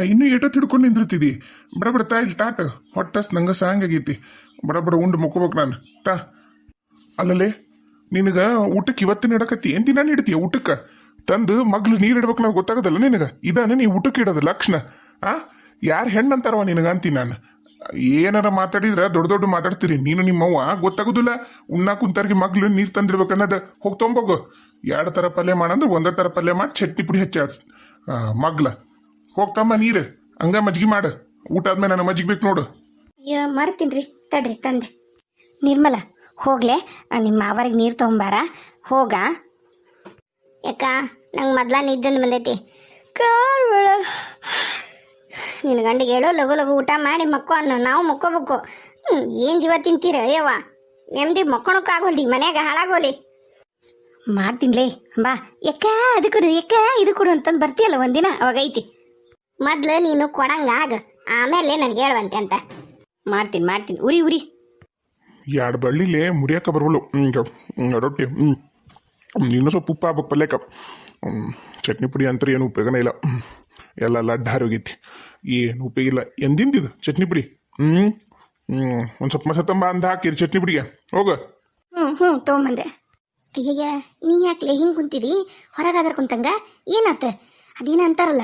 ಇನ್ನೂ ಏಟ ಹಿಡ್ಕೊಂಡು ನಿಂದಿರ್ತಿದಿ. ಬಡ ಬಡ ತಾ ಇಲ್ಲಿ ತಾಟ. ಹೊಟ್ಟಸ್ ನಂಗೆ ಸಾಂಗ್ ಆಗೈತಿ. ಬಡ ಬಡ ಉಂಡು ಮುಕ್ಕೋಬೇಕು ನಾನು. ತಾ. ಅಲ್ಲಲೇ, ನಿನಗ ಊಟಕ್ಕೆ ಇವತ್ತಿನ ಇಡಕತ್ತಿ. ಎಂತಿ ನಾನು ಇಡ್ತೀಯ ಊಟಕ್ಕೆ? ತಂದು ಮಗ್ಲು ನೀರು ಇಡ್ಬೇಕು ನಾವು ಗೊತ್ತಾಗದಲ್ಲ ನಿನಗ? ಇದಾನೆ ನೀ ಊಟಕ್ಕೆ ಇಡೋದು ಲಕ್ಷಣ. ಆ? ಯಾರು ಹೆಣ್ಣಂತಾರವ ನಿನಗ ಅಂತೀನಿ ನಾನು? ಏನಾರ ಮಾತಾಡಿದ್ರೆ ದೊಡ್ಡ ದೊಡ್ಡ ಮಾತಾಡ್ತೀರಿ. ನೀನು ನಿಮ್ಮವ್ವ, ಗೊತ್ತಾಗೋದಿಲ್ಲ. ಉಣ್ಣಾ ಕುಂತಾರಿಗೆ ಮಗ್ಲು ನೀರು ತಂದಿರ್ಬೇಕು ಅನ್ನೋದು. ಹೋಗಿ ತೊಂಬೋಗು. ಎರಡು ಥರ ಪಲ್ಯ ಮಾಡಂದ್ರೆ ಒಂದೇ ಥರ ಪಲ್ಯ ಮಾಡಿ ಚಟ್ನಿ ಪುಡಿ ಹಚ್ಚ ಮಗ್ಲ. ಹೋಗ್ತಮ್ಮ ನೀರು. ಹಂಗ ಮಜ್ಗಿ ಮಾಡು. ಊಟ ಆದ್ಮೇಲೆ ನನ್ನ ಮಜ್ಜಿಗೆ ಬೇಕು ನೋಡು. ಅಯ್ಯೋ ಮಾಡ್ತೀನಿ ತಡ್ರಿ, ತಂದೆ. ನಿರ್ಮಲ, ಹೋಗ್ಲೆ. ನಿಮ್ಮ ಮಾವರಿಗೆ ನೀರು ತೊಗೊಂಬಾರ. ಹೋಗ. ಯಾಕ, ನಂಗೆ ಮೊದ್ಲ ನಿದ್ದೊಂದು ಬಂದೈತಿ. ಕಾಲ್ಬೇಡ ನಿನ್ನ ಗಂಡಿಗೆ ಹೇಳೋ ಲಘು ಲಘು ಊಟ ಮಾಡಿ ಮಕ್ಕೋ ಅನ್ನೋ. ನಾವು ಮಕ್ಕೋಬೇಕು. ಏನು ಜೀವ ತಿಂತೀರ, ಯವ್ವ? ನೆಮ್ಮದಿ ಮಕ್ಕೊಳಕ್ಕಾಗೋಲ್ದಿ ಮನ್ಯಾಗ ಹಾಳಾಗೋಲಿ. ಮಾಡ್ತೀನಿಲೇ ಬಾ ಯಾಕ, ಅದು ಕೊಡು ಎಕ್ಕ ಇದು ಕೊಡು ಅಂತಂದು ಬರ್ತೀಯಲ್ಲ ಒಂದಿನ? ಅವಾಗ ಐತಿ. ಮೊದ್ಲು ನೀನು ಕೊಡಂಗ ಆಗ. ಆಮೇಲೆ ನನಗೆ ಹೇಳುವಂತೆ ಅಂತ. ಮಾಡ್ತೀನಿ ಮಾಡ್ತೀನಿ. ಉರಿ ಉರಿ. ಎರಡು ಬಳ್ಳಿಲೇ ಮುರಿಯಕ್ಕೆ ಹ್ಮ್ ರೊಟ್ಟಿ. ಹ್ಞೂ ಇನ್ನೂ ಸ್ವಲ್ಪ ಉಪ್ಪು ಪಲ್ಯಕ್ಕ ಹ್ಮ್, ಚಟ್ನಿ ಪುಡಿ ಅಂತ ಏನು ಉಪಯೋಗನೇ ಇಲ್ಲ. ಹ್ಮ್. ಎಲ್ಲ ಲಡ್ಡ ಹಾರೋಗೈತಿ. ಏನು ಉಪಯೋಗ ಇಲ್ಲ. ಎಂದಿಂದಿದು ಚಟ್ನಿ ಪುಡಿ? ಹ್ಞೂ ಹ್ಞೂ ಒಂದು ಸ್ವಲ್ಪ ಮಸತಂಬ ಅಂದ ಹಾಕಿರಿ ಚಟ್ನಿ ಪುಡಿಗೆ. ಹೋಗು. ಹ್ಞೂ ಹ್ಞೂ ತೊಗೊಂಬಂದೆ. ಅಯ್ಯಯ್ಯ ನೀ ಯಾಕ್ಲೆ ಹಿಂಗೆ ಕುಂತಿದಿ? ಹೊರಗಾದ್ರ ಕುಂತಂಗ? ಏನಾತ? ಅದೇನ ಅಂತಾರಲ್ಲ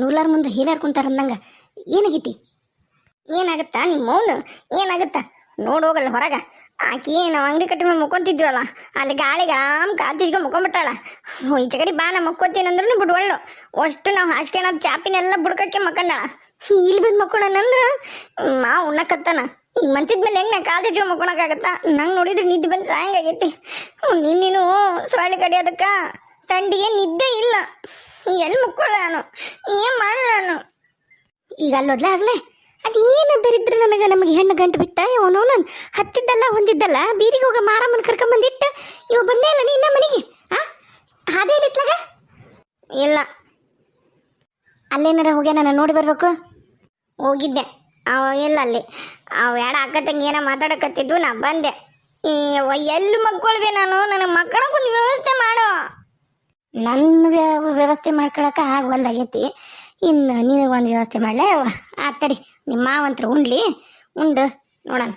ನೂಲಾರ್ ಮುಂದೆ ಹೀಲಾರ್ ಕುಂತಾರ ಅಂದಂಗ ಏನಾಗೈತಿ? ಏನಾಗುತ್ತಾ ನಿಮ್ಮ ಮೌನ? ಏನಾಗುತ್ತಾ? ನೋಡಿ ಹೋಗಲ್ಲ ಹೊರಗ. ಆಕಿ ನಾವು ಅಂಗಡಿ ಕಟ್ಟಿ ಮೇಲೆ ಮುಕ್ಕೊಂತಿದ್ವಲ್ಲ, ಅಲ್ಲಿ ಗಾಳಿಗೆ ಆರಾಮ್ ಕಾತಿಸ್ಕೊಂಡು ಮುಕ್ಕೊಂಬಿಟ್ಟಾಳ. ಈ ಕಡೆ ಬಾ ನಾ ಮಕ್ಕೋತೀನಿ ಅಂದ್ರೂ ಬಿಡ್ವಳ್ಳು. ಅಷ್ಟು ನಾವು ಹಾಸ್ಕೊಳದ್ ಚಾಪಿನೆಲ್ಲ ಬುಡ್ಕಕ್ಕೆ ಮಕ್ಕಂಡಾಳ. ಇಲ್ಲಿ ಬಂದು ಮಕ್ಕೊಳನಂದ್ರ ಮಾ ಉಣ್ಣಕತ್ತಾನ. ಈಗ ಮಂಚದ ಮೇಲೆ ಹೆಂಗೆ ನಾ ಕಾಲು ಜೀವ ಮಕ್ಕೊಳಕ್ಕಾಗತ್ತಾ ನಂಗೆ ನೋಡಿದ್ರೆ ನಿದ್ದೆ ಬಂದು ಸಾಯಂಗಾಗೈತಿ ನಿನ್ನೇನು ಸೊಳ್ಳೆ ಕಡಿಯೋದಕ್ಕ ತಂಡಿಗೆ ನಿದ್ದೆ ಇಲ್ಲ. ಎಲ್ಲಿ ಮುಕ್ಕೊಳ್ಳ ನಾನು? ಏನು ಮಾಡ ನಾನು? ಈಗ ಅಲ್ಲೋದ್ಲ ಆಗ್ಲೇ? ಅದೇನು ದರಿದ್ರ ನನಗೆ ನಮಗೆ ಹೆಣ್ಣು ಗಂಟು ಬಿತ್ತ? ನಾನು ಹತ್ತಿದ್ದಲ್ಲ, ಹೊಂದಿದ್ದಲ್ಲ, ಬೀದಿಗೆ ಹೋಗ ಮಾರಮ್ಮನ ಕರ್ಕೊಂಬಂದಿಟ್ಟ ಇವ ಬಂದೇ ಇಲ್ಲ ನಿನ್ನ ಮನೆಗೆ, ಆ? ಹಾದೇ ಇಲ್ಲಿತ್ಲಾಗ ಇಲ್ಲ. ಅಲ್ಲೇನಾರ ಹೋಗ್ಯ ನಾನು ನೋಡಿ ಬರ್ಬೇಕು? ಹೋಗಿದ್ದೆ. ಅವ ಇಲ್ಲ ಅಲ್ಲಿ. ಅವ ಯಾಡ ಅಕ್ಕ ಏನೋ ಮಾತಾಡಕತ್ತಿದ್ದು ನಾ ಬಂದೆ. ಎಲ್ಲಿ ಮಕ್ಕೊಳ್ಬೇ ನಾನು? ನನಗೆ ಮಕ್ಕಳಕ್ಕೊಂದು ವ್ಯವಸ್ಥೆ ಮಾಡು. ನನ್ನ ವ್ಯ- ವ್ಯವಸ್ಥೆ ಮಾಡ್ಕೊಳಕ ಆಗವಲ್ಲಾಗೈತಿ ಇನ್ನು ನಿನಗೆ ಒಂದು ವ್ಯವಸ್ಥೆ ಮಾಡಲೇ? ಆತಡಿ ನಿಮ್ಮ ಮಾವಂತ್ರ ಉಣ್ಲಿ ಉಂಡು, ನೋಡೋಣ.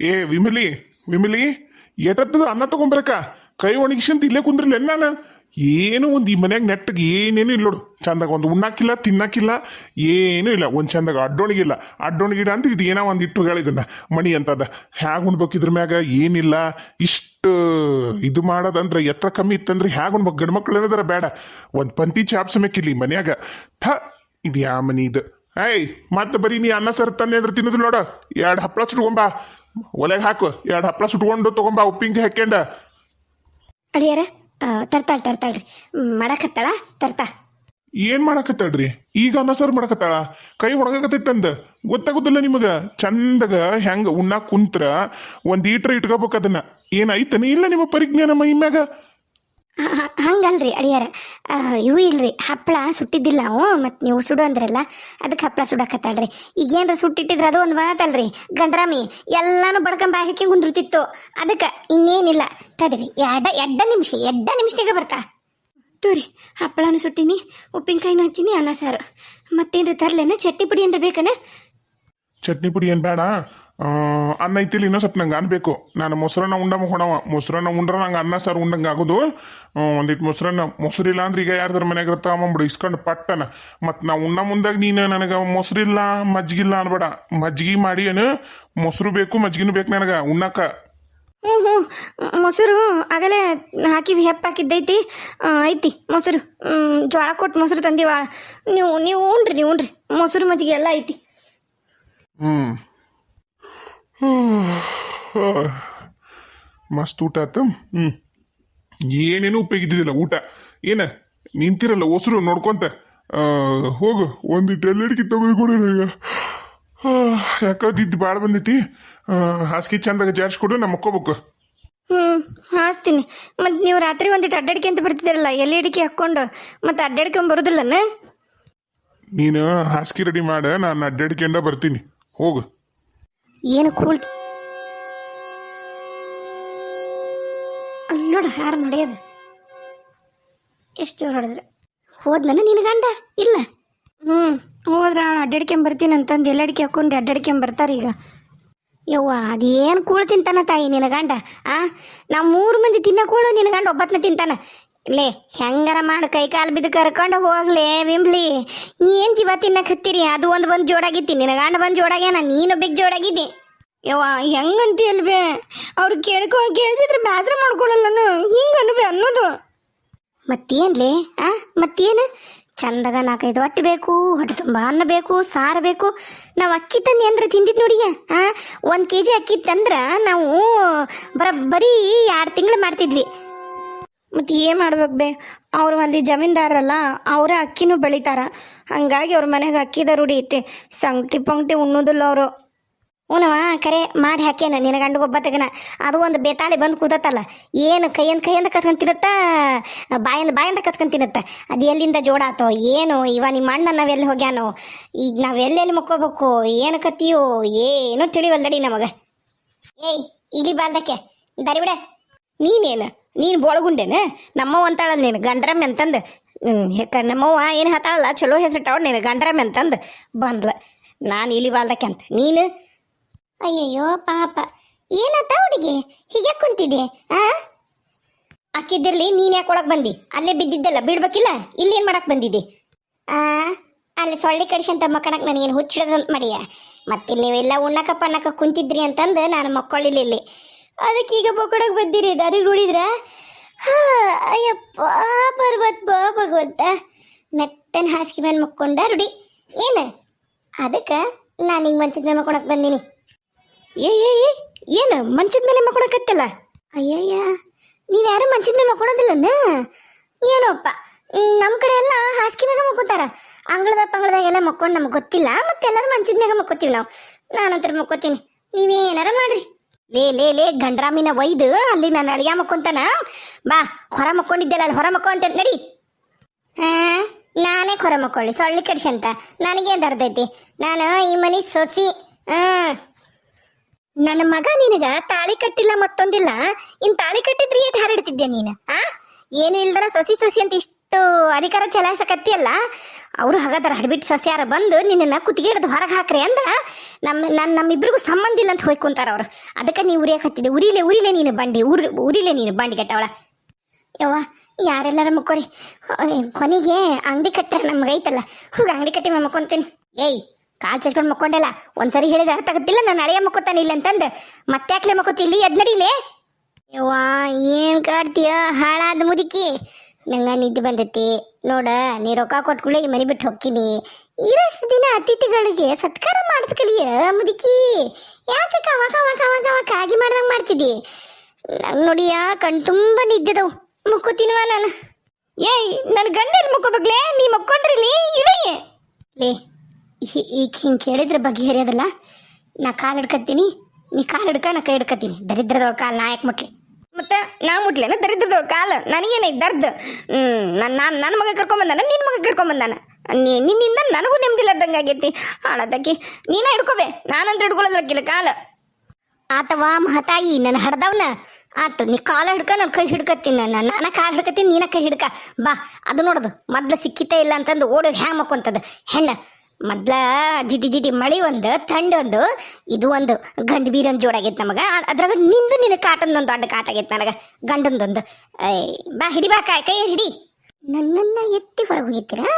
ಏ, ವಿಮಲಿ ವಿಮಲಿ, ಎಟತ್ತದ ಅನ್ನ ತಗೊಂಬರಕ? ಕೈ ಒಣಗಿಸಂತ ಇಲ್ಲೇ ಕುಂದ್ರಲ್ಲ ನಾನು? ಏನು ಒಂದು ಈ ಮನ್ಯಾಗ ನೆಟ್ಟಗೆ ಏನೇನು ಇಲ್ಲ ನೋಡು. ಚಂದಾಗ ಒಂದು ಉಣ್ಣಾಕಿಲ್ಲ, ತಿನ್ನಾಕಿಲ್ಲ, ಏನೂ ಇಲ್ಲ. ಒಂದು ಚಂದಾಗ ಅಡ್ಡೋಣಿಗಿಲ್ಲ. ಅಡ್ಡೋಣಿಗಿಡ ಅಂತ ಇದು ಏನೋ ಒಂದು ಇಟ್ಟು ಹೇಳಿದನ್ನ. ಮಣಿ ಅಂತದ. ಹ್ಯಾಗ ಉಣ್ಬೇಕಿದ್ರ ಮ್ಯಾಗ? ಏನಿಲ್ಲ. ಇಷ್ಟು ಇದು ಮಾಡೋದಂದ್ರೆ ಎತ್ತರ ಕಮ್ಮಿ ಇತ್ತಂದ್ರೆ ಹ್ಯಾಗ ಉಣ್ಬೇಕು? ಗಂಡು ಮಕ್ಳು ಏನದಾರ ಬೇಡ. ಒಂದು ಪಂತಿ ಚಾಪ್ ಸಮೇಕಿಲ್ಲ ಮನ್ಯಾಗ. ಥ, ಇದು ಯಾ ಮನಿ ಇದು? ಏಯ್, ಮತ್ತೆ ಬರೀ ನೀ ಅನ್ನ ಸರ್ ತಂದೆ ಅಂದ್ರೆ ತಿನ್ನೋದು ನೋಡು. ಎರಡು ಹಪ್ಪಳ ಸುಟ್ಕೊಂಬಾ. ಒಲೆಗೆ ಹಾಕು. ಎರಡು ಹಪ್ಪಳ ಸುಟ್ಕೊಂಡು ತಗೊಂಬಾ ಉಪ್ಪಿಂಗ್ ಹಾಕ್ಯಂಡ. ಅಡಿಯಾರ ತರ್ತಾಳ ತರ್ತಾಳ್ರಿ ಮಾಡಕತ್ತಾಳ ತರ್ತಾ. ಏನ್ ಮಾಡಕತ್ತಾಳ್ರಿ? ಈಗ ಅನ್ನ ಸರ್ ಮಾಡಕತ್ತಾಳ? ಕೈ ಹೊಡಗಕತ್ತಂದ ಗೊತ್ತಾಗುದಿಲ್ಲ ನಿಮಗ. ಚಂದಗ ಹೆಂಗ ಉಣ್ಣ ಕುಂತ್ರ ಒಂದ್ ಈಟ್ರ ಇಟ್ಕೋಬೇಕು ಅದನ್ನ. ಏನಾಯ್ತನ ಇಲ್ಲ ನಿಮ್ಮ ಪರಿಜ್ಞಾನ ಮೈ ಮ್ಯಾಗ? ಹಂಗಲ್ರಿ ಅಡಿಯಾರ ಇವು ಇಲ್ರಿ. ಹಪ್ಪಳ ಸುಟ್ಟಿದ್ದಿಲ್ಲ ಅವು, ಮತ್ತು ನೀವು ಸುಡು ಅಂದ್ರಲ್ಲ ಅದಕ್ಕೆ ಹಪ್ಪಳ ಸುಡಕತ್ತಾಳ್ರಿ. ಈಗೇನ್ರ ಸುಟ್ಟಿಟ್ಟಿದ್ರೆ ಅದು ಒಂದು ಮಾತಲ್ರಿ. ಗಂಡ್ರಾಮಿ, ಎಲ್ಲಾನು ಬಡ್ಕೊಂಡ್ ಬಾಯಿ ಹಾಕಿ ಕುಂದಿರ್ತಿತ್ತು. ಅದಕ್ಕೆ ಇನ್ನೇನಿಲ್ಲ. ತಡೀರಿ, ಎಡ, ಎಡ್ಡ ನಿಮಿಷ, ಎಡ್ಡ ನಿಮಿಷನಾಗ ಬರ್ತಾ. ತೋರಿ, ಹಪ್ಪಳನು ಸುಟ್ಟಿನಿ, ಉಪ್ಪಿನಕಾಯಿನೂ ಹಚ್ಚಿನಿ, ಅನ್ನ ಸಾರು. ಮತ್ತೇನ್ರಿ ತರ್ಲೇನ? ಚಟ್ನಿ ಪುಡಿ ಏನ್ರಿ ಬೇಕನ? ಚಟ್ನಿ ಪುಡಿ ಏನ್ ಬೇಡ. ಅನ್ನ ಐತಿಲ್ಲ ಇನ್ನೂ ಸ್ವಲ್ಪ ನಂಗೆ ಅನ್ಬೇಕು. ನಾನು ಮೊಸರನ್ನ ಉಂಡ ಹೊಣವ. ಮೊಸರನ್ನ ಉಂಡ್ರ ನಂಗೆ ಅನ್ನ ಸಾರು ಉಂಡಂಗೆ ಆಗೋದು. ಒಂದಿಟ್ಟು ಮೊಸರನ್ನ ಮೊಸರಿಲ್ಲ ಅಂದ್ರೆ ಈಗ ಯಾರ್ದಾರ ಇರ್ತಾವ ತಗೊಂಬಿಡು ಇಸ್ಕೊಂಡು ಪಟ್ಟನ. ಮತ್ತು ನಾವು ಉಣ್ಣ ಮುಂದಾಗ ನೀನು ನನಗೆ ಮೊಸರಿಲ್ಲ, ಮಜ್ಜಿಗಿಲ್ಲ ಅನ್ಬೇಡ. ಮಜ್ಜಿಗೆ ಮಾಡಿ ಏನು, ಮೊಸರು ಬೇಕು, ಮಜ್ಜಿಗೆನೂ ಬೇಕು ನನಗೆ ಉಣ್ಣಕ್ಕ ಹ್ಞೂ ಹ್ಞೂ ಮೊಸರು ಆಗಲೇ ಹಾಕಿವಿ ಹೆಪ್ಪ ಹಾಕಿದ್ದೈತಿ. ಐತಿ ಮೊಸರು. ಹ್ಮ್, ಜೋಳ ಕೊಟ್ಟು ಮೊಸರು ತಂದೀವ ನೀವು ನೀವು ಉಣ್ರಿ ನೀವು ಉಣ್ರಿ. ಮೊಸರು ಮಜ್ಜಿಗೆ ಎಲ್ಲ ಐತಿ. ಹ್ಮ್. ಮಸ್ತ್ ಊಟ ಆತ. ಹ್ಞೂ ಏನೇನು ಉಪಯೋಗಿದ್ದಿದ್ದಿಲ್ಲ ಊಟ. ಏನ ನಿಂತಿರಲ್ಲ ಒಸರು ನೋಡ್ಕೊಂತ. ಹೋಗು ಒಂದಿಟ್ಟು ಎಲ್ಲಡಿಗೆ ತಗೊಂಡು ಈಗ. ಯಾಕೋ ಇದ್ದು ಭಾಳ ಬಂದೈತಿ. ಹಾಸಿಗೆ ಚಂದಾಗ ಜಾಡ್ಸ್ಕೊಡು ನಾ ಮಕ್ಕೋಬೇಕು. ಹ್ಮ್ ಹಾಸ್ತೀನಿ. ಮತ್ತು ನೀವು ರಾತ್ರಿ ಒಂದಿಟ್ಟು ಅಡ್ಡಾಡ್ಕೆ ಅಂತ ಬರ್ತಿದ್ದೀರಲ್ಲ ಎಲ್ಲಿ ಅಡಿಕೆ ಹಾಕ್ಕೊಂಡು ಮತ್ತೆ ಅಡ್ಡಾಡ್ಕೊಂಡ್ ಬರೋದಿಲ್ಲನ? ನೀನು ಹಾಸಿಗೆ ರೆಡಿ ಮಾಡ ನಾನು ಅಡ್ಡಾಡ್ಕೊಂಡ ಬರ್ತೀನಿ. ಹೋಗು. ಏನು ಕೂಲ್ ಅಲ್ಲಿ ನೋಡು ಹಾರು ನಡೆಯೋದು ಎಷ್ಟು ಹೊಡೆದ್ರೆ. ಹೋದ್ನ ನಿನ್ನ ಗಂಡ? ಇಲ್ಲ. ಹ್ಞೂ ಹೋದ್ರ ಅಡ್ಡಾಡ್ಕೊಂಬರ್ತೀನಿ ಅಂತಂದು ಎಲ್ಲಡಿಕೆ ಹಾಕೊಂಡು ಅಡ್ಡಾಡ್ಕೊಂಬರ್ತಾರೆ ಈಗ. ಯವ್ವ, ಅದೇನು ಕೂಳು ತಿಂತಾನ ತಾಯಿ ನಿನ್ನ ಗಂಡ, ಆ? ನಾ ಮೂರು ಮಂದಿ ತಿನ್ನಕೂಳು ನಿನ್ನ ಗಂಡ ಒಬ್ಬತ್ತನ ತಿಂತಾನ. ಲೇ, ಹೆಂಗಾರ ಮಾಡಿ ಕೈ ಕಾಲು ಬಿದ್ದು ಕರ್ಕೊಂಡು ಹೋಗ್ಲೇ ವಿಂಬ್ಲಿ. ನೀ ಏನು ಜೀವ ಹತ್ತಿರಿ? ಅದು ಒಂದು ಬಂದು ಜೋಡಾಗಿತ್ತಿ. ನಿನ್ನ ಗಂಡ ಬಂದು ಜೋಡಾಗ್ಯಾನ, ನೀನು ಬಿಗ್ ಜೋಡಾಗಿದ್ದಿ. ಯವ್ವ, ಹೆಂಗಂತಿ ಅಲ್ವೇ? ಅವ್ರು ಕೇಳ್ಕೊ ಕೇಳಿಸಿದ್ರೆ ಬೇಸರ ಮಾಡ್ಕೊಳ್ಳಲ್ಲನು ಹಿಂಗೆ ಅನ್ಬೆ ಅನ್ನೋದು. ಮತ್ತೇನ್ಲೇ, ಆ? ಮತ್ತೇನು? ಚಂದಾಗ ನಾಲ್ಕೈದು ಹೊಟ್ಟೆ ಬೇಕು, ಹೊಟ್ಟೆ ತುಂಬ ಅನ್ನ ಬೇಕು, ಸಾರು ಬೇಕು. ನಾವು ಅಕ್ಕಿ ತಂದು ಅಂದ್ರೆ ತಿಂದಿದ್ದು ನೋಡಿಯ? ಒಂದು ಕೆ ಜಿ ಅಕ್ಕಿ ತಂದ್ರೆ ನಾವು ಬರೀ ಎರಡು ತಿಂಗಳು ಮಾಡ್ತಿದ್ವಿ. ಮತ್ತು ಏನು ಮಾಡ್ಬೇಕು ಬೇ? ಅವ್ರು ಅಲ್ಲಿ ಜಮೀನ್ದಾರಲ್ಲ, ಅವರೇ ಅಕ್ಕಿನೂ ಬೆಳಿತಾರ. ಹಂಗಾಗಿ ಅವ್ರ ಮನೆಗೆ ಅಕ್ಕಿದ ರೂಢಿ ಐತೆ. ಸಂಕ್ಟಿ ಪಂಕ್ಟಿ ಉಣ್ಣೋದಿಲ್ಲ ಅವರು. ಹ್ಞೂನವ ಕರೆ ಮಾಡಿ ಹಾಕ್ಯಾನ ನಿನ್ನ ಗಂಡ ಒಬ್ಬತ್ತಗನ ಅದು ಒಂದು ಬೇತಾಳಿ ಬಂದು ಕೂತತ್ತಲ್ಲ. ಏನು ಕೈಯಿಂದ ಕೈಯಿಂದ ಕಸ್ಕೊಂಡ್ ತಿನ್ನತ್ತ? ಬಾಯಿಂದ ಬಾಯಿಂದ ಕಸ್ಕೊಂಡ್ ತಿನ್ನತ್ತ? ಅದು ಎಲ್ಲಿಂದ ಜೋಡಾತೋ ಏನು? ಇವ ನಿಮ್ಮ ಅಣ್ಣ ನಾವೆಲ್ಲಿ ಹೋಗ್ಯಾನೋ? ಈಗ ನಾವು ಎಲ್ಲೆಲ್ಲಿ ಮುಕ್ಕೋಬೇಕು? ಏನು ಕತ್ತಿಯೋ? ಏನು ತಿಳಿವಲ್ದಡಿ ನಮಗೆ. ಏಯ್ ಇಲ್ಲಿ ಬಾಲ್ದಕ್ಕೆ ದರಿ ಬಿಡ. ನೀನೇನು? ನೀನು ಬೋಳಗುಂಡೇನ? ನಮ್ಮವ್ವ ಅಂತಾಳಲ್ಲ ನೀನು ಗಂಡ್ರಮ್ಮೆ ಅಂತಂದು ನಮ್ಮವ್ವ ಏನು ಹತ್ತಾಳಲ್ಲ ಚಲೋ ಹೆಸರಿಟ್ಟವಳು ನೀನು ಗಂಡ್ರಮ್ಮೆ ಅಂತಂದು ಬಂದ್ಲ. ನಾನು ಇಲ್ಲಿ ಬಾಲ್ದಕ್ಕೆ ಅಂತ. ನೀನು? ಅಯ್ಯಯ್ಯೋ, ಪಾಪ. ಏನತ್ತ ಹುಡುಗಿ? ಹೀಗೆ ಕುಂತಿದೆ ಆ? ಅಕ್ಕಿದ್ದಿರ್ಲಿ ನೀನ್ ಯಾಕೆ ಒಳಗೆ ಬಂದಿ? ಅಲ್ಲೇ ಬಿದ್ದಿದ್ದಲ್ಲ, ಬಿಡ್ಬೇಕಿಲ್ಲ? ಇಲ್ಲೇನು ಮಾಡಕ್ ಬಂದಿದ್ದಿ? ಆ, ಅಲ್ಲಿ ಸೊಳ್ಳೆ ಕಡಿಸಂತ ಮಕ್ಕಳಕ್ಕೆ ನನಗೇನು ಹುಚ್ಚಿಡದಂತ ಮಾಡಿಯ? ಮತ್ತೆ ನೀವೆಲ್ಲ ಉಣ್ಣಕ ಪಣ್ಣಕ ಕುಂತಿದ್ರಿ ಅಂತಂದು ನಾನು ಮಕ್ಕಳಿಲ್ಲ ಅದಕ್ಕೆ ಈಗ ಬೊಕ್ಕಡಕ್ಕೆ ಬಂದಿರಿ ದಾರಿ ನೋಡಿದ್ರ? ಅಯ್ಯಪ್ಪ ಬರ್ಬತ್ ಬಾ, ಭಗವಂತ. ಮೆತ್ತನ್ ಹಾಸಿಗೆ ಮೇಲೆ ಮುಕ್ಕೊಂಡ ರುಡಿ ಏನು? ಅದಕ್ಕೆ ನಾನು ಮಂಚದ ಮೇಲೆ ಮಕ್ಕೊಳಕ್ಕೆ ಬಂದೀನಿ. ಏ ಏ ಏ ಏನು ಮಂಚದ ಮೇಲೆ ಮಕ್ಕೊಳಕತ್ತಲ್ಲ ಅಯ್ಯಯ್ಯ ನೀನು ಯಾರು ಮಂಚದ ಮೇಲೆ ಮಕ್ಕೊಳೋದಿಲ್ಲನ ಏನೋಪ್ಪ ನಮ್ಮ ಕಡೆ ಎಲ್ಲ ಹಾಸಿಗೆ ಮ್ಯಾಗ ಮಕ್ಕೋತಾರ ಅಂಗಳದ ಪಂಗಳದಾಗೆಲ್ಲ ಮಕ್ಕೊಂಡು ನಮ್ಗೆ ಗೊತ್ತಿಲ್ಲ ಮತ್ತೆ ಎಲ್ಲರೂ ಮಂಚದ ಮ್ಯಾಗ ಮಕ್ಕೋತೀವಿ ನಾವು. ನಾನಂತರ ಮಕ್ಕೋತೀನಿ ನೀವೇನಾರ ಮಾಡ್ರಿ. ಲೇ ಲೇ ಲೇ ಗಂಡ್ರಾಮಿನ ಒಯ್ದು ಅಲ್ಲಿ ನಾನು ಅಳಿಯ ಮಕ್ಕೊಂತಾನ. ಬಾ ಹೊರ ಮಕ್ಕೊಂಡಿದ್ದೆಲ್ಲ ಅಲ್ಲಿ ಹೊರ ಮಕ್ಕೋ ಅಂತ ನಡಿ. ಹಾ ನಾನೇ ಹೊರ ಮಕ್ಕೊಳ್ಳಿ ಸೊಳ್ಳೆ ಕಡ್ಸಿ ಅಂತ ನನಗೇನು ದರ್ದೈತಿ ನಾನು ಈ ಮನೆ ಸೊಸಿ ಹಾಂ. ನನ್ನ ಮಗ ನಿನಗ ತಾಳಿ ಕಟ್ಟಿಲ್ಲ ಮತ್ತೊಂದಿಲ್ಲ. ಇನ್ ತಾಳಿ ಕಟ್ಟಿದ್ರಿ ಏಟ್ ಹರಡ್ತಿದ್ದೆ ನೀನು, ಆ? ಏನು ಇಲ್ದರ ಸೊಸಿ ಸೊಸಿ ಅಂತ ಇಷ್ಟು ಅಧಿಕಾರ ಚಲಾಯಿಸಕತ್ತಿಯಲ್ಲ ಅವರು ಹಾಗಾದ್ರೆ ಹಡ್ಬಿಟ್ಟು ಸಸ್ಯಾರ ಬಂದು ನಿನ್ನನ್ನ ಕುತ್ತಿಗೆ ಹಿಡಿದು ಹೊರಗೆ ಹಾಕ್ರಿ ಅಂದ್ರೆ ನಮ್ಮ ನನ್ನ ನಮ್ಮಿಬ್ಬರಿಗೂ ಸಂಬಂಧ ಇಲ್ಲ ಅಂತ ಹೋಯ್ಕೊಂತಾರ ಅವ್ರು. ಅದಕ್ಕೆ ನೀವು ಉರಿಯಕತ್ತಿದ್ದೆ ಉರಿಲೆ ಉರಿಲೆ ನೀನು ಬಂಡಿ. ಉರಿ ಉರಿಲೆ ನೀನು ಬಂಡಿ ಕೆಟ್ಟವಳ. ಯವ್ವ, ಯಾರೆಲ್ಲರ ಮುಕ್ಕೋರಿ? ಕೊನೆಗೆ ಅಂಗಡಿ ಕಟ್ಟಾರ ನಮ್ಗೆ ಐತಲ್ಲ ಹೋಗಿ ಅಂಗಡಿ ಕಟ್ಟಿ ಮಕ್ಕೊಂತೀನಿ. ಏಯ್ ಕಾಲ್ ಚಚ್ಕೊಂಡು ಮಕ್ಕೊಂಡೆಲ್ಲ. ಒಂದ್ಸರಿ ಹೇಳಿದ ಅರ್ಥ ಆಗುತ್ತಿಲ್ಲ, ನಾನು ಹಳೆಯ ಮಕ್ಕೋತಾನೆ ಇಲ್ಲ ಅಂತಂದು. ಮತ್ತ್ಯಾಕ್ಲೆ ಮಕ್ಕೋತಿಲ್ಲಿ ಎದ್ ನಡಿಲೆ ಯವ್ವಾ, ಏನು ಕಾಡ್ತೀಯ? ಹಾಳಾದ ಮುದುಕಿ. ನಂಗ ನಿದ್ದೆ ಬಂದೈತಿ. ನೋಡ, ನೀ ರೊಕ್ಕ ಕೊಟ್ಕೊಳ್ಳಿ ಮನೆ ಬಿಟ್ಟು ಹೋಗ್ತೀನಿ. ಇರಷ್ಟು ದಿನ ಅತಿಥಿಗಳಿಗೆ ಸತ್ಕಾರ ಮಾಡಿದ ಕಲಿಯ ಮುದುಕಿ. ಯಾಕೆ ಕವ ಕವ ಕವ ಕವ ಕಾಗಿ ಮಾಡ್ದಂಗೆ ಮಾಡ್ತಿದ್ದಿ? ನಂಗೆ ನೋಡಿಯ ಕಣ್ ತುಂಬ ನಿದ್ದೆದವು. ಮುಕ್ಕೋತೀನವ ನಾನು. ಏಯ್ ನನ್ನ ಗಂಡಲ್ಲಿ ಮುಕ್ಕೋಬೇಕ್ಲೇ? ನೀ ಮಕ್ಕೊಂಡ್ರಿಲಿ ಇಳಿ. ಲೇ ಈಗ ಹಿಂಗೆ ಕೇಳಿದ್ರೆ ಬಗೆಹರಿಯೋದಲ್ಲ ನಾ ಕಾಲು ಹಿಡ್ಕತ್ತೀನಿ. ನೀ ಕಾಲು ಹಿಡ್ಕ, ನಾ ಕೈ ಹಿಡ್ಕತ್ತೀನಿ. ದರಿದ್ರದವ್ರ ಕಾಲು ನಾ ಯಾಕೆ ಮುಟ್ಲಿ. ಮತ್ತೆ ನಾ ಮುಟ್ಲೇನ? ದರಿದ್ರದವ್ರ ಕಾಲು. ನನಗೇನೈ ದರ್ದ್ ನನ್ನ ನಾನು ನನ್ನ ಮಗ ಕರ್ಕೊಂಬಂದಾನ ನಿನ್ನ ಮಗ ಕರ್ಕೊಂಬಂದಾನ ನೀ, ನಿನ್ನಿಂದ ನನಗೂ ನೆಮ್ಮದಿಲ್ಲದಂಗೆ ಆಗೈತಿ. ಹಾಳದಕ್ಕಿ ನೀನೇ ಹಿಡ್ಕೋಬೆ. ನಾನಂತ ಹಿಡ್ಕೊಳ್ಳೋದಕ್ಕಿಲ್ಲ ಕಾಲು. ಆತವಾ ಮಹತಾಯಿ ನನ್ನ ಹಡ್ದವ್ನ? ಆತು, ನೀ ಕಾಲ ಹಿಡ್ಕ, ನಾನು ಕೈ ಹಿಡ್ಕತ್ತೀನಿ ನಾನು ನಾನು ಕಾಲು ಹಿಡ್ಕತ್ತೀನಿ, ನೀನ ಕೈ ಹಿಡ್ಕ. ಬಾ, ಅದು ನೋಡೋದು. ಮೊದ್ಲು ಸಿಕ್ಕಿತೇ ಇಲ್ಲ ಅಂತಂದು ಓಡಿ ಹ್ಯಾಂಗ್ ಮಕ್ಕೊಂತದ? ಹೆಣ್ಣ ಮೊದ್ಲ ಜಿಟಿ ಜಿಟಿ ಮಳಿ ಒಂದು ಒಂದು ಇದು ಒಂದು. ಗಂಡು ಬೀರನ್ ಜೋಡಾಗೈತೆ ನಮಗೆ. ಅದ್ರಾಗ ನಿಂದು ನಿನ್ನ ಕಾಟಂದೊಂದು ದೊಡ್ಡ ಕಾಟ ಆಗೈತೆ ನನಗೆ. ಗಂಡಂದೊಂದು ಬಾ ಹಿಡಿ ಬಾ ಕಾಯ್ ಕೈ ಹಿಡಿ. ನನ್ನನ್ನು ಎತ್ತಿ ಹೊರಗೆ ಹೋಗಿತ್ತೀರಾ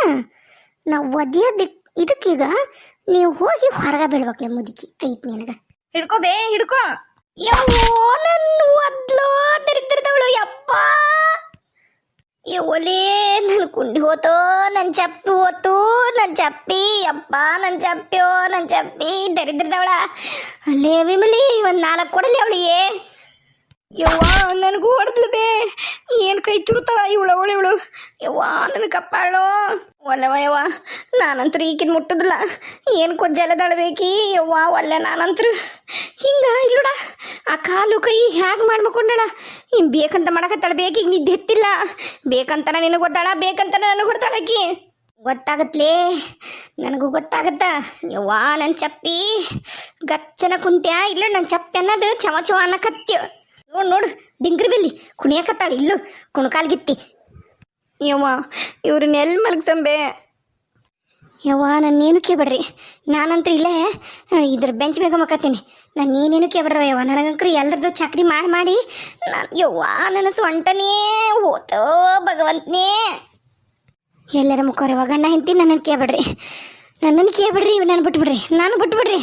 ನಾವು ಒದಿಯೋದು ಇದಕ್ಕೀಗ ನೀವು ಹೋಗಿ ಹೊರಗೆ ಬೀಳ್ಬೇಕಲ್ಲ ಮುದುಕಿ. ಐತ್ ನಿನಗೆ. ಹಿಡ್ಕೋ ಬೇ ಹಿಡ್ಕೋ. ಯವ್ವೋ ನನ್ನ ಒದ್ಲೋ ದರಿದ್ರದವಳು ಯಪ್ಪ! ಒಲೆ ನನ್ನ ಕುಂಡಿ ಹೋತೋ ನನ್ನ ಚಪ್ಪಿ ಹೋತು ನನ್ನ ಚಪ್ಪಿ ಅಪ್ಪ ನನ್ನ ಚಪ್ಪಿಯೋ ನನ್ನ ಚಪ್ಪಿ ದರಿದ್ರದವಳ ಅಲ್ಲೇ ವಿಮಲಿ ಒಂದು ನಾಲ್ಕು ಕೊಡಲಿ ಅವಳಿಗೆ ಯವ್ವ, ನನಗೂ ಹೊಡೆದ್ಲು ಬೇ. ಏನು ಕೈ ತುರುತ್ತಾಳ ಇವಳು, ಅವಳು, ಇವಳು. ಯವ್ವ ನನ್ನ ಕಪ್ಪಾಳೋ. ಒಲ್ಲವ ಯವ್ವ, ನಾನಂತರ ಈಕಿನ ಮುಟ್ಟದ್ಲ ಏನು ಕೊಜ್ಜಲದಾಳ ಬೇಕಿ? ಯವ್ವ, ಒಲ್ಲೆ ನಾನಂತರ. ಹಿಂಗ ಇಲ್ಲೋಡ, ಆ ಕಾಲು ಕೈ ಹ್ಯಾಗ ಮಾಡ್ಮಕೊಂಡಳ ಇನ್ ಬೇಕಂತ ಮಾಡಕತ್ತಾಳ ಬೇಕೀಗ ನಿದ್ದೆ ಎತ್ತಿಲ್ಲ. ಬೇಕಂತನ ನಿನಗೆ ಗೊತ್ತಾಳ ಬೇಕಂತ ನನಗೆ ಹೊಡ್ತಾಳಕಿ ಗೊತ್ತಾಗತ್ಲೇ? ನನಗೂ ಗೊತ್ತಾಗತ್ತ? ಯವ್ವ ನನ್ನ ಚಪ್ಪಿ. ಗಚ್ಚನ ಕುಂತ್ಯಾ? ಇಲ್ಲ ನನ್ನ ಚಪ್ಪಿ ಅನ್ನೋದು ಚಮ ಚವ ನೋಡು ನೋಡು, ಡಿಂಗ್ರಿ ಬೆಲ್ಲಿ ಕುಣಿಯಕತ್ತಾಳ ಇಲ್ಲು ಕುಣಕಾಲ್ಗಿತ್ತಿ ಯವ್ವ ಇವ್ರನ್ನ ಎಲ್ಲಿ ಮಲಗ್ಸಂಬೆ? ಯವ್ವ ನನ್ನೇನು ಕೇಳ್ಬೇಡ್ರಿ. ನಾನಂತೂ ಇಲ್ಲೇ ಇದ್ರ ಬೆಂಚ್ ಬೇಗ ಮಕ್ಕತ್ತೀನಿ ನಾನು ಏನೇನು ಕೇಳ್ಬೇಡ್ರವ ಯವ್ವ? ನನಗಂಕರು ಎಲ್ಲರದ್ದು ಚಾಕ್ರಿ ಮಾಡಿ ಮಾಡಿ, ನಾನು, ಯವ್ವ, ನನ್ನ ಸೊಂಟನೇ ಹೋತೋ ಭಗವಂತನೇ. ಎಲ್ಲರ ಮುಖವ್ರೆ ಗಂಡ ಹೆಂತಿ ನನ್ನನ್ನು ಕೇಳ್ಬೇಡ್ರಿ. ನನ್ನನ್ನು ಕೇಳ್ಬೇಡ್ರಿ ನಾನು ಬಿಟ್ಬಿಡ್ರಿ. ನಾನು ಬಿಟ್ಬಿಡ್ರಿ.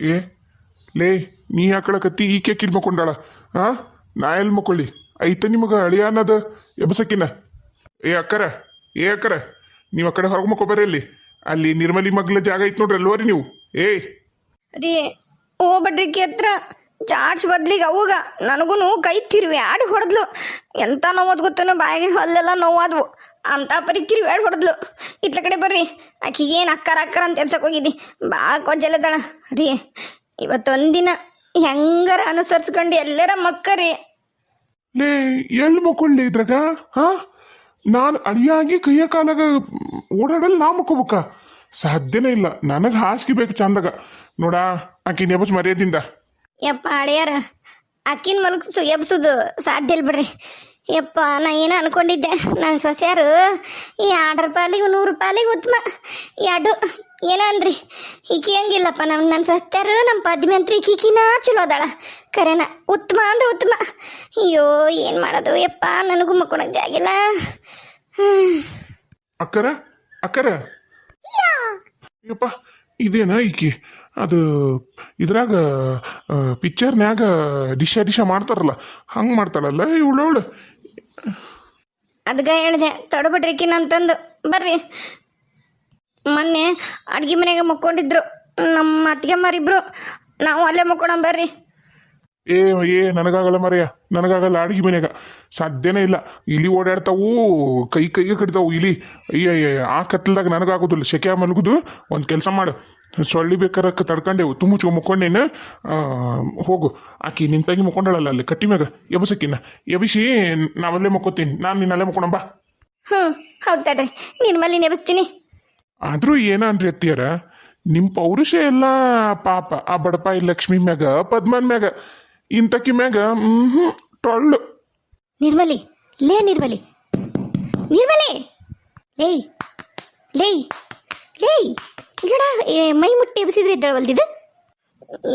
ಏ, ಲೇ, ನೀ ಯಾಕಳಕತ್ತಿ ಈಕೆ ಕಿಲ್ ಮಕ್ಕೊಂಡಾಳ ಹಾ? ನಾ ಎಲ್ಲಿ ಮಕ್ಕೊಳ್ಳಿ? ಐತ ನಿಮಗೆ ಅಳಿಯ ಅನ್ನೋದು? ಎಬಸಕ್ಕಿನ? ಏ ಅಕ್ಕರ ಏ ಅಕ್ಕರ, ನೀವು ಆ ಕಡೆ ಹೊರಗೆ ಮಕ್ಕೋಬರ್ರಿ ಅಲ್ಲಿ ಅಲ್ಲಿ ನಿರ್ಮಲಿ ಮಗ್ಲ ಜಾಗ ಐತ್ ನೋಡ್ರಿ ಅಲ್ವರಿ ನೀವು. ಏಯ್ ರೀ ಹೋಗ್ಬಿಡ್ರಿ ಕೇತ್ರ ಚಾರ್ಜ್ ಬದ್ಲಿಗೆ ಅವಾಗ. ನನಗೂ ಕೈ ತಿರುವಿ ಆಡಿ ಹೊಡೆದ್ಲು. ಎಂತ ನೋವದ್ ಗೊತ್ತೇನೋ ಬಾಯಿಗಿನ ಹಲ್ಲೆಲ್ಲ ನೋವಾದ್ವು. ಅಂತ ಪರಿ ತಿರುವಿ ಆಡಿ ಹೊಡೆದ್ಲು. ಇತ್ಲ ಕಡೆ ಬರ್ರಿ. ಆಕಿಗೆ ಏನು ಅಕ್ಕರ ಅಕ್ಕರ ಅಂತ ಎಬ್ಸಕ್ ಹೋಗಿದ್ದಿ. ಭಾಳ ಕೊಜ್ಜಲ್ಲದಾಳ ರೀ, ಇವತ್ತೊಂದಿನ ಹೆಂಗಾರ ಅನುಸರಿಸ್ಕೊಂಡು ಎಲ್ಲರ ಮಕ್ಕರಿ. ಲೇ ಎಲ್ಲಿ ಮಕ್ಕೊಳ್ಳಿ ಇದ್ರಾಗ? ಹಾ? ನಾನು ಅಡಿಯಾಗಿ ಕೈಯ ಕಾಲಾಗ ಓಡಾಡಲ್ಲ ನಾ ಮಕ್ಕೋಬೇಕ. ಸಾಧ್ಯನೇ ಇಲ್ಲ. ನನಗೆ ಹಾಸಿಗೆ ಬೇಕು ಚಂದಾಗ. ನೋಡ ಆಕಿ ನೆಬಸ್ ಮರ್ಯಾದಿಂದ. ಯಪ್ಪ ಅಳಿಯಾರ ಅಕ್ಕಿನ ಮಲಗಿಸು ಎಬ್ಸೋದು ಸಾಧ್ಯ ಇಲ್ಲ ಬಿಡ್ರಿ. ಯಪ್ಪ ನಾ ಏನೋ ಅನ್ಕೊಂಡಿದ್ದೆ? ನನ್ನ ಸೊಸೆಯಾರು ಈ ಎರಡು ರೂಪಾಯಿಗೆ ನೂರು ರೂಪಾಯಿಗೆ ಉತ್ತಮ. ಎರಡು ಏನೋ ಅಂದ್ರಿ ಈಕಿ ಹಂಗಿಲ್ಲಪ್ಪ ನಮ್ಮ ನನ್ನ ಸೊಸೆಯಾರು ನಮ್ಮ ಪದ್ಮಿ ಅಂತ್ರಿ ಈಕಿನ ಚಲೋ ಅದಾಳ. ಕರೆನ ಉತ್ತಮ ಅಂದ್ರೆ ಉತ್ತಮ. ಅಯ್ಯೋ ಏನು ಮಾಡೋದು? ಯಪ್ಪ ನನಗೂ ಮಕ್ಕೊಳಕ್ ಜಾಗಿಲ್ಲ ಅಕ್ಕರ ಅಕ್ಕರ. ಯಪ್ಪ ಇದೇನಾ ಈಕಿ? ಅದು ಇದ್ರಾಗ ಪಿಕ್ಚರ್ನ್ಯಾಗ ಡಿಶ ಡಿಶ ಮಾಡ್ತಾರಲ್ಲ ಹಂಗೆ ಮಾಡ್ತಾಳಲ್ಲ ಇವಳವಳು? ಅದ್ಗ ಹೇಳಿದೆ ತೊಡಬಿಡ್ರಿಕಿನ ಅಂತಂದು ಬರ್ರಿ. ಮೊನ್ನೆ ಅಡ್ಗೆ ಮನೆಗೆ ಮಕ್ಕೊಂಡಿದ್ರು. ನಮ್ಮ ಅತ್ತಿಗೆ ಮಾರಿಬ್ರು ನಾವು ಅಲ್ಲೇ ಮಕ್ಕೊಣ ಬರ್ರಿ. ಏ ಏ ನನಗಾಗಲ್ಲ ಮರೆಯ. ನನಗಾಗಲ್ಲ ಅಡಿಗೆ ಮನೆಗ. ಸಾಧ್ಯನೇ ಇಲ್ಲ. ಇಲಿ ಓಡಾಡ್ತಾವು ಕೈ ಕೈಗೆ ಕಡಿತಾವು ಇಲಿ ಅಯ್ಯ ಆ ಕತ್ಲದಾಗ ನನಗಾಗೋದಿಲ್ಲ. ಸೆಕೆ ಮಲಗುದು ಒಂದು ಕೆಲಸ ಮಾಡು. ಸೊಳ್ಳಿ ಬೇಕಾರೆ ತಡ್ಕೊಂಡೆವು. ತುಂಬ ಚೂ ಮುಕ್ಕೊಂಡೇನು ಹೋಗು. ಆಕಿ ನಿಂತಾಗಿ ಮುಕ್ಕೊಂಡಳಲ್ಲ ಅಲ್ಲಿ ಕಟ್ಟಿ ಮ್ಯಾಗ. ಎಬಸಕ್ಕಿನ್ನ. ಎಬಿಸಿ ನಾವಲ್ಲೇ ಮುಕ್ಕೋತೀನಿ. ನಾನು ನಿನ್ನಲ್ಲೇ ಮುಕ್ಕೊಂಡಂಬ ಹ್ಞೂ ಹೌದು ನಿನ್ನ ಮಲ್ಲಿ ನೆಬಸ್ತೀನಿ ಆದ್ರೂ ಏನನ್ರಿ ಅತ್ತಿಯರ? ನಿಮ್ಮ ಪೌರುಷ ಎಲ್ಲ ಪಾಪ. ಆ ಬಡಪಾಯಿ ಲಕ್ಷ್ಮಿ ಮ್ಯಾಗ, ಪದ್ಮನ್ ಮ್ಯಾಗ, ಇಂತಕಿ ಮ್ಯಾಗ ಹ್ಮ್ ಟೊಳ್ಳು. ನಿರ್ಮಲಿ, ಲೇ ನಿರ್ಮಲಿ. ನಿರ್ಮಲಿ! ಲೇಯ್ ಲೇಯ್ ಲೇಯ್ ಗಿಡ ಮೈ ಮುಟ್ಟಿ ಎಬ್ಸಿದ್ರೆ ಇದ್ದಳವಲ್ದಿದ್ದು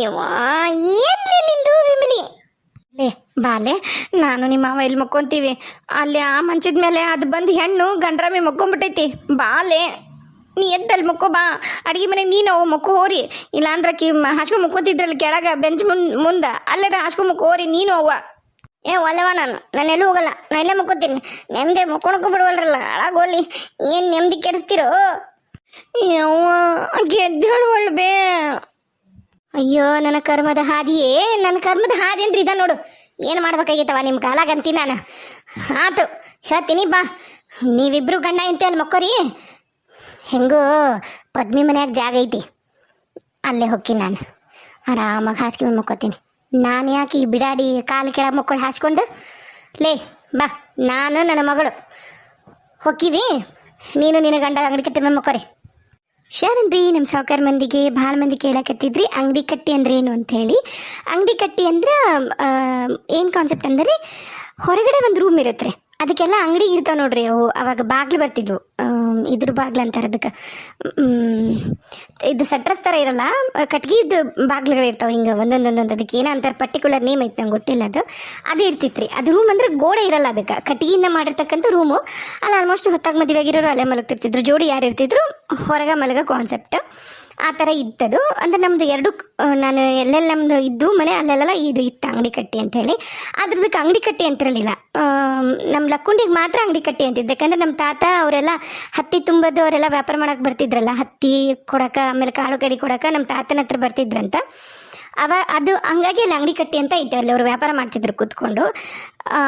ಯವ್ವಾ, ಏನ್ಲೇ ನಿಂದು ವಿಮಲಿ? ಲೇ, ಬಾಲೆ, ನಾನು ನಿಮ್ಮ ಮಾವ ಇಲ್ಲಿ ಮಕ್ಕೊಂತೀವಿ? ಅಲ್ಲಿ ಆ ಮಂಚದ ಮೇಲೆ ಅದು ಬಂದು ಹೆಣ್ಣು ಗಂಡ್ರಾಮಿ ಮಕ್ಕೊಂಬಿಟ್ಟೈತಿ. ಬಾಲೆ. ನೀ ಎದ್ದಲ್ಲಿ ಮುಕ್ಕೋ ಬಾ. ಅಡಿಗೆ ಮನೆಗೆ ನೀನು ಮುಕ್ಕೋ ಹೋರಿ. ಇಲ್ಲಾಂದ್ರೆ ಕಿ ಹಾಸ್ಕೊ ಮುಕ್ಕೋತಿದ್ರಲ್ಲಿ ಕೆಳಗ ಬೆಂಚ್ ಮುನ್ ಮುಂದೆ. ಅಲ್ಲೇ ಹಾಸ್ಕೊ ಮುಕ್ಕೋ ಹೋರಿ ನೀನು ಅವ್ವ. ಏ ಒಲ್ಲವ ನಾನು. ನಾನು ಎಲ್ಲೂ ಹೋಗಲ್ಲ. ನಾನು ಇಲ್ಲೇ ಮುಕ್ಕೋತೀನಿ. ನೆಮ್ಮದಿ ಮಕ್ಕೊಳಕ್ಕೂ ಬಿಡವಲ್ರಲ್ಲ. ಹಾಳಾಗೋಲಿ ಏನು ನೆಮ್ಮದಿ ಕೆಡಿಸ್ತಿರೋ? ಯವ್ವ ಗೆದ್ದೇಳು ಬೇ ಅಯ್ಯೋ ನನ್ನ ಕರ್ಮದ ಹಾದಿಯೇ. ನನ್ನ ಕರ್ಮದ ಹಾದಿ ಅಂದ್ರೆ ಇದ ನೋಡು. ಏನು ಮಾಡ್ಬೇಕಾಗಿತ್ತವ ನಿಮ್ಮ ಕಾಲಾಗಂತೀನಿ ನಾನು. ಆತು ಹೇಳ್ತೀನಿ ಬಾ. ನೀವಿಬ್ರು ಗಂಡ ಎಂತೆ ಅಲ್ಲಿ ಮಕ್ಕೋರಿ? ಹೆಂಗೋ ಪದ್ಮಿ ಮನ್ಯಾಗ ಜಾಗ ಐತಿ. ಅಲ್ಲೇ ಹೋಗ್ತೀನಿ ನಾನು. ಆರಾಮಾಗಿ ಹಾಸಿಗೆ ಮುಕ್ಕೋತೀನಿ. ನಾನು ಯಾಕೆ ಈ ಬಿಡಾಡಿ ಕಾಲು ಕೆಳಗೆ ಮುಕ್ಕೊಂಡು ಹಾಸ್ಕೊಂಡು? ಲೇ, ಬಾ, ನಾನು ನನ್ನ ಮಗಳು. ಹೊಕ್ಕಿವಿ? ನೀನು ನಿನ್ನ ಗಂಡ ಅಂಗಡಿ ಕಟ್ಟಿ ಮೇಲೆ ಮಕ್ಕೋರಿ. ರೀ ನಮ್ಮ ಸಾವುಕಾರ ಮಂದಿಗೆ ಭಾಳ ಮಂದಿ ಕೇಳಕತ್ತಿದ್ರಿ, ಅಂಗಡಿ ಕಟ್ಟಿ ಅಂದ್ರೆ ಏನು ಅಂತ ಹೇಳಿ ಅಂಗಡಿ ಕಟ್ಟಿ ಅಂದ್ರೆ ಏನು ಕಾನ್ಸೆಪ್ಟ್ ಅಂದರೆ? ಹೊರಗಡೆ ಒಂದು ರೂಮ್ ಇರುತ್ತೆ ಅದಕ್ಕೆಲ್ಲ ಅಂಗಡಿ ಇರ್ತಾವೆ ನೋಡ್ರಿ ಅವು. ಅವಾಗ ಬಾಗಿಲು ಬರ್ತಿದ್ವು. ಇದ್ರ ಬಾಗ್ಲು ಅಂತಾರೆ ಅದಕ್ಕೆ. ಇದು ಸಟ್ರಸ್ ಥರ ಇರಲ್ಲ ಕಟ್ಗಿದ್ದು ಬಾಗ್ಲುಗಳು ಇರ್ತಾವೆ ಹಿಂಗೆ ಒಂದೊಂದೊಂದೊಂದು, ಅದಕ್ಕೆ ಏನೋ ಅಂತಾರೆ ಪರ್ಟಿಕ್ಯುಲರ್ ನೇಮ್ ಐತೆ, ನಂಗೆ ಗೊತ್ತಿಲ್ಲ ಅದು. ಅದು ಇರ್ತಿತ್ತು ರೀ ಅದು ರೂಮ್ ಅಂದ್ರೆ ಗೋಡೆ ಇರಲ್ಲ ಅದಕ್ಕೆ. ಕಟ್ಟಿಗೆಯಿಂದ ಮಾಡಿರ್ತಕ್ಕಂಥ ರೂಮು ಅಲ್ಲಿ ಆಲ್ಮೋಸ್ಟ್ ಹೊತ್ತಾಗಿ ಮದುವೆಯಾಗಿರೋರು ಅಲ್ಲೇ ಮಲಗ್ತಿರ್ತಿದ್ರು. ಜೋಡಿ ಯಾರು ಇರ್ತಿದ್ರು, ಹೊರಗೆ ಮಲಗೋ ಕಾನ್ಸೆಪ್ಟ್ ಆ ಥರ ಇತ್ತದು. ಅಂದ್ರೆ ನಮ್ಮದು ಎರಡು ನಾನು ಎಲ್ಲೆಲ್ಲ ನಮ್ಮದು ಇದ್ದು ಮನೆ, ಅಲ್ಲೆಲ್ಲ ಇದು ಇತ್ತು ಅಂಗಡಿ ಕಟ್ಟಿ ಅಂತೇಳಿ ಅದ್ರದಕ್ಕೆ ಅಂಗಡಿ ಕಟ್ಟಿ ಅಂತಿರಲಿಲ್ಲ. ನಮ್ಮ ಲಕ್ಕುಂಡಿಗೆ ಮಾತ್ರ ಅಂಗಡಿ ಕಟ್ಟಿ ಅಂತಿದ್ದು. ಯಾಕಂದ್ರೆ ನಮ್ಮ ತಾತ ಅವರೆಲ್ಲ ಹತ್ತಿ ತುಂಬೋದು ಅವರೆಲ್ಲ ವ್ಯಾಪಾರ ಮಾಡೋಕೆ ಬರ್ತಿದ್ರಲ್ಲ, ಹತ್ತಿ ಕೊಡಕ, ಆಮೇಲೆ ಕಾಳು ಕಡಿ ಕೊಡಕ ನಮ್ಮ ತಾತನ ಹತ್ರ ಬರ್ತಿದ್ರಂತ. ಅವ ಅದು ಹಂಗಾಗಿ ಅಲ್ಲಿ ಅಂಗಡಿ ಕಟ್ಟಿ ಅಂತ ಐತೆ ಅಲ್ಲಿ ಅವರು ವ್ಯಾಪಾರ ಮಾಡ್ತಿದ್ರು ಕೂತ್ಕೊಂಡು.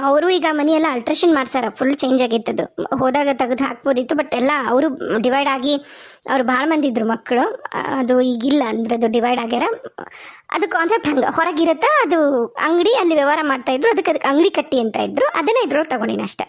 ಅವರು ಈಗ ಮನೆಯೆಲ್ಲ ಅಲ್ಟ್ರೇಷನ್ ಮಾಡ್ಸಾರ ಫುಲ್ ಚೇಂಜ್ ಆಗಿತ್ತದು. ಹೋದಾಗ ತೆಗೆದು ಹಾಕ್ಬೋದಿತ್ತು ಬಟ್ ಎಲ್ಲ ಅವರು ಡಿವೈಡ್ ಆಗಿ ಅವ್ರು ಭಾಳ ಮಂದಿ ಇದ್ರು ಮಕ್ಕಳು. ಅದು ಈಗಿಲ್ಲ, ಅಂದ್ರೆ ಅದು ಡಿವೈಡ್ ಆಗ್ಯಾರ. ಅದು ಕಾನ್ಸೆಪ್ಟ್ ಹಂಗೆ, ಹೊರಗಿರುತ್ತಾ ಅದು ಅಂಗಡಿ ಅಲ್ಲಿ ವ್ಯವಹಾರ ಮಾಡ್ತಾ ಇದ್ರು ಅದಕ್ಕೆ ಅದಕ್ಕೆ ಅಂಗಡಿ ಕಟ್ಟಿ ಅಂತ ಇದ್ರು. ಅದನ್ನೇ ಇದ್ರೊಳಗೆ ತಗೊಂಡಿನಿ ಅಷ್ಟೇ.